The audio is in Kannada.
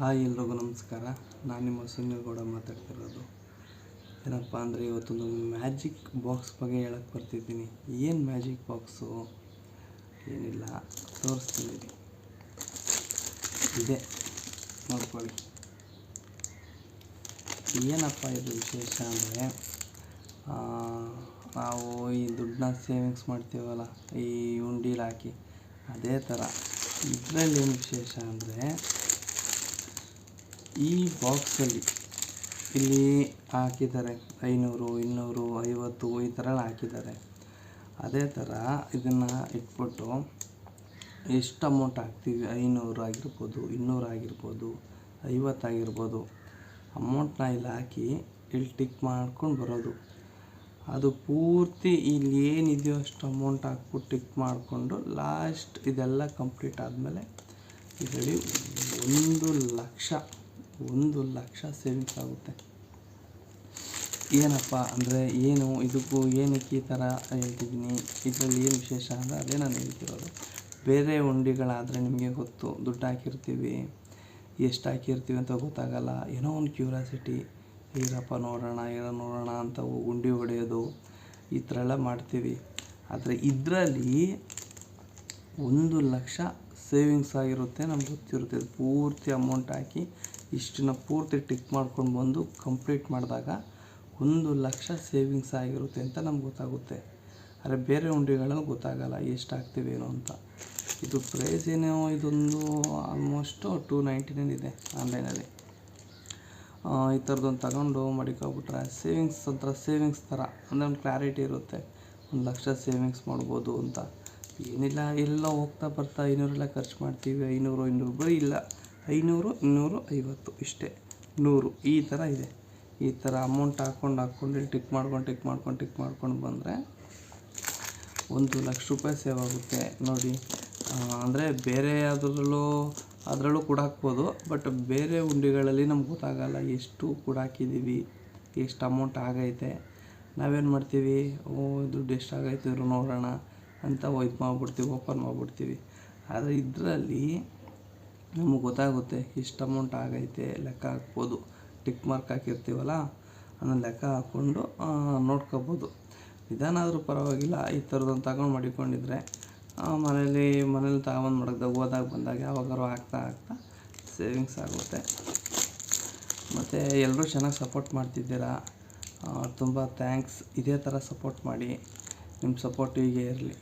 ಹಾಯ್ ಎಲ್ರಿಗೂ ನಮಸ್ಕಾರ. ನಾನು ನಿಮ್ಮ ಸುನಿಲ್ಗೌಡ ಮಾತಾಡ್ತಿರೋದು. ಏನಪ್ಪ ಅಂದರೆ ಇವತ್ತೊಂದು ಮ್ಯಾಜಿಕ್ ಬಾಕ್ಸ್ ಬಗ್ಗೆ ಹೇಳಕ್ಕೆ ಬರ್ತಿದ್ದೀನಿ. ಏನು ಮ್ಯಾಜಿಕ್ ಬಾಕ್ಸು? ಏನಿಲ್ಲ, ತೋರಿಸ್ತೀನಿ. ಇದೆ. ನೋಡ್ಕೊಳ್ಳಿ. ಏನಪ್ಪ ಇದು ವಿಶೇಷ ಅಂದರೆ ನಾವು ಈ ದುಡ್ಡನ್ನ ಸೇವಿಂಗ್ಸ್ ಮಾಡ್ತೀವಲ್ಲ, ಈ ಉಂಡೀಲಿ ಹಾಕಿ, ಅದೇ ಥರ ಇದರಲ್ಲಿ ಏನು ವಿಶೇಷ ಅಂದರೆ ಈ ಬಾಕ್ಸಲ್ಲಿ ಇಲ್ಲಿ ಹಾಕಿದ್ದಾರೆ. ಐನೂರು, ಇನ್ನೂರು, ಐವತ್ತು ಈ ಥರ ಹಾಕಿದ್ದಾರೆ. ಅದೇ ಥರ ಇದನ್ನು ಇಟ್ಬಿಟ್ಟು ಎಷ್ಟು ಅಮೌಂಟ್ ಹಾಕ್ತೀವಿ? ಐನೂರು ಆಗಿರ್ಬೋದು, ಇನ್ನೂರು ಆಗಿರ್ಬೋದು ಐವತ್ತಾಗಿರ್ಬೋದು ಅಮೌಂಟ್ನ ಇಲ್ಲಿ ಹಾಕಿ ಇಲ್ಲಿ ಟಿಕ್ ಮಾಡ್ಕೊಂಡು ಬರೋದು. ಅದು ಪೂರ್ತಿ ಇಲ್ಲಿ ಏನಿದೆಯೋ ಅಷ್ಟು ಅಮೌಂಟ್ ಹಾಕ್ಬಿಟ್ಟು ಟಿಕ್ ಮಾಡಿಕೊಂಡು ಲಾಸ್ಟ್ ಇದೆಲ್ಲ ಕಂಪ್ಲೀಟ್ ಆದಮೇಲೆ ಇದರಲ್ಲಿ ಒಂದು ಲಕ್ಷ ಒಂದು ಲಕ್ಷ ಸೇವಿಂಗ್ಸ್ ಆಗುತ್ತೆ. ಏನಪ್ಪ ಅಂದರೆ ಏನು ಇದಕ್ಕೂ ಏನಕ್ಕೆ ಈ ಥರ ಹೇಳ್ತಿದ್ದೀನಿ? ಇದರಲ್ಲಿ ಏನು ವಿಶೇಷ ಅಂದರೆ ಅದೇ ನಾನು ಹೇಳ್ತಿರೋದು. ಬೇರೆ ಉಂಡಿಗಳಾದರೆ ನಿಮಗೆ ಗೊತ್ತು. ದುಡ್ಡು ಹಾಕಿರ್ತೀವಿ. ಎಷ್ಟು ಹಾಕಿರ್ತೀವಿ ಅಂತ ಗೊತ್ತಾಗಲ್ಲ. ಏನೋ ಒಂದು ಕ್ಯೂರಿಯಾಸಿಟಿ ಇರಪ್ಪ ನೋಡೋಣ, ಏನೋ ನೋಡೋಣ ಅಂತ ಉಂಡಿ ಹೊಡೆಯೋದು. ಈ ಥರ ಎಲ್ಲ ಮಾಡ್ತೀವಿ. ಆದರೆ ಇದರಲ್ಲಿ ಒಂದು ಲಕ್ಷ ಸೇವಿಂಗ್ಸ್ ಆಗಿರುತ್ತೆ, ನಮ್ಗೆ ಗೊತ್ತಿರುತ್ತೆ. ಇದು ಪೂರ್ತಿ ಅಮೌಂಟ್ ಹಾಕಿ ಇಷ್ಟನ್ನ ಪೂರ್ತಿ ಟಿಕ್ ಮಾಡ್ಕೊಂಡು ಬಂದು ಕಂಪ್ಲೀಟ್ ಮಾಡಿದಾಗ ಒಂದು ಲಕ್ಷ ಸೇವಿಂಗ್ಸ್ ಆಗಿರುತ್ತೆ ಅಂತ ನಮ್ಗೆ ಗೊತ್ತಾಗುತ್ತೆ. ಆದರೆ ಬೇರೆ ಉಂಡಿಗಳಲ್ಲಿ ಗೊತ್ತಾಗಲ್ಲ ಎಷ್ಟು ಹಾಕ್ತೀವೇನೋ ಅಂತ. ಇದು ಪ್ರೈಸ್ ಏನೋ ಇದೊಂದು ಆಲ್ಮೋಸ್ಟು ಟೂ ನೈಂಟಿ ನೈನ್ ಇದೆ ಆನ್ಲೈನಲ್ಲಿ ಈ ಥರದೊಂದು ತಗೊಂಡು ಮಡಿಕೊಬಿಟ್ರೆ ಸೇವಿಂಗ್ಸ್ ಒಂಥರ ಸೇವಿಂಗ್ಸ್ ಥರ, ಅಂದರೆ ಒಂದು ಕ್ಲಾರಿಟಿ ಇರುತ್ತೆ. ಒಂದು ಲಕ್ಷ ಸೇವಿಂಗ್ಸ್ ಮಾಡ್ಬೋದು ಅಂತ. ಏನಿಲ್ಲ, ಎಲ್ಲ ಹೋಗ್ತಾ ಬರ್ತಾ ಐನೂರೆಲ್ಲ ಖರ್ಚು ಮಾಡ್ತೀವಿ, ಐನೂರು, ಇನ್ನೂರು ಬರೀ ಇಲ್ಲ, ಐನೂರು, ಇನ್ನೂರು, ಐವತ್ತು, ಇಷ್ಟೇ, ನೂರು, ಈ ಥರ ಇದೆ. ಈ ಥರ ಅಮೌಂಟ್ ಹಾಕ್ಕೊಂಡು ಹಾಕ್ಕೊಂಡು ಟಿಕ್ ಮಾಡ್ಕೊಂಡು ಟಿಕ್ ಮಾಡ್ಕೊಂಡು ಟಿಕ್ ಮಾಡ್ಕೊಂಡು ಬಂದರೆ ಒಂದು ಲಕ್ಷ ರೂಪಾಯಿ ಸೇವ್ ಆಗುತ್ತೆ. ನೋಡಿ ಅಂದರೆ ಬೇರೆ ಅದರಲ್ಲೂ ಅದರಲ್ಲೂ ಕೂಡ ಹಾಕ್ಬೋದು ಬಟ್ ಬೇರೆ ಉಂಡಿಗಳಲ್ಲಿ ನಮ್ಗೆ ಗೊತ್ತಾಗಲ್ಲ ಎಷ್ಟು ಕೂಡ ಹಾಕಿದ್ದೀವಿ, ಎಷ್ಟು ಅಮೌಂಟ್ ಆಗೈತೆ. ನಾವೇನು ಮಾಡ್ತೀವಿ? ಓ, ದುಡ್ಡು ಎಷ್ಟಾಗೈತೆ, ಇವರು ನೋಡೋಣ. ಅಂತ ಇದು ಮಾಡಿಬಿಡ್ತೀವಿ ಓಪನ್ ಮಾಡಿಬಿಡ್ತೀವಿ. ಆದರೆ ಇದರಲ್ಲಿ ನಮಗೆ ಗೊತ್ತಾಗುತ್ತೆ ಇಷ್ಟು ಅಮೌಂಟ್ ಆಗೈತೆ, ಲೆಕ್ಕ ಹಾಕ್ಬೋದು. ಟಿಕ್ ಮಾರ್ಕ್ ಹಾಕಿರ್ತೀವಲ್ಲ, ಅದನ್ನು ಲೆಕ್ಕ ಹಾಕ್ಕೊಂಡು ನೋಡ್ಕೋಬೋದು. ನಿಧಾನ ಆದರೂ ಪರವಾಗಿಲ್ಲ, ಈ ಥರದೊಂದು ತಗೊಂಡು ಮಡಿಕೊಂಡಿದ್ರೆ ಮನೇಲಿ ಮನೇಲಿ ತಗೊಂಬಂದು ಮಡಗ್ದಾಗ ಹೋದಾಗ ಬಂದಾಗ ಯಾವಾಗಾರು ಹಾಕ್ತಾ ಹಾಕ್ತಾ ಸೇವಿಂಗ್ಸ್ ಆಗುತ್ತೆ. ಮತ್ತು ಎಲ್ಲರೂ ಚೆನ್ನಾಗಿ ಸಪೋರ್ಟ್ ಮಾಡ್ತಿದ್ದೀರಾ? ತುಂಬ ಥ್ಯಾಂಕ್ಸ್ ಇದೇ ಥರ ಸಪೋರ್ಟ್ ಮಾಡಿ. ನಿಮ್ಮ ಸಪೋರ್ಟ್ ಹೀಗೆ ಇರಲಿ.